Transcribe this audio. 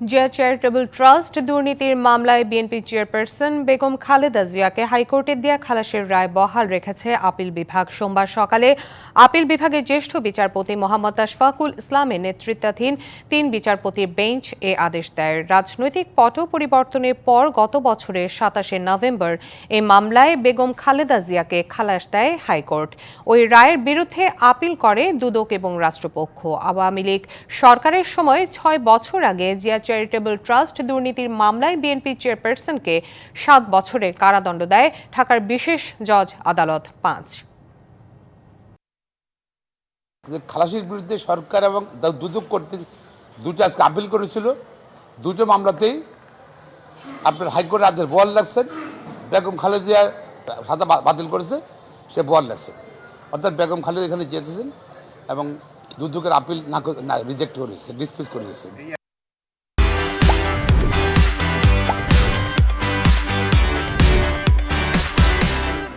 Zia charitable trust দুর্নীতির মামলায় BNP chairperson Begum Khaleda জিয়াকে হাইকোর্টের দেয়া খালাসের রায় বহাল রেখেছে আপিল বিভাগ। সোমবার সকালে আপিল বিভাগের জ্যেষ্ঠ বিচারপতি মোহাম্মদ আশফাকুল ইসলামের নেতৃত্বাধীন তিন বিচারপতির বেঞ্চ এ আদেশ দেয়। রাজনৈতিক পট পরিবর্তনের পর গত বছরের সাতাশে নভেম্বর এ মামলায় বেগম খালেদা জিয়াকে খালাস দেয় হাইকোর্ট। ওই রায়ের বিরুদ্ধে আপিল করে দুদক এবং রাষ্ট্রপক্ষ। আওয়ামী লীগ সরকারের সময় ছয় বছর আগে জিয়া চ্যারিটেবল ট্রাস্ট দুর্নীতির মামলায় বিএনপি চেয়ারপারসনকে সাত বছরের কারাদণ্ড দেয় ঢাকার বিশেষ জজ আদালত পাঁচ। খালাসির বিরুদ্ধে সরকার এবং দুদক কর্তৃক দুটো আজকে আপিল করেছিল। দুটো মামলাতেই আপনার হাইকোর্টে আদেশ বল লাগছেন বেগম খালেদিয়ার সাদা বাতিল করেছে, সে বল লাগছে অর্থাৎ বেগম খালেদা এখানে যেতেছেন এবং দুদকের আপিল না রিজেক্ট করেছে ডিসপিস করেছে।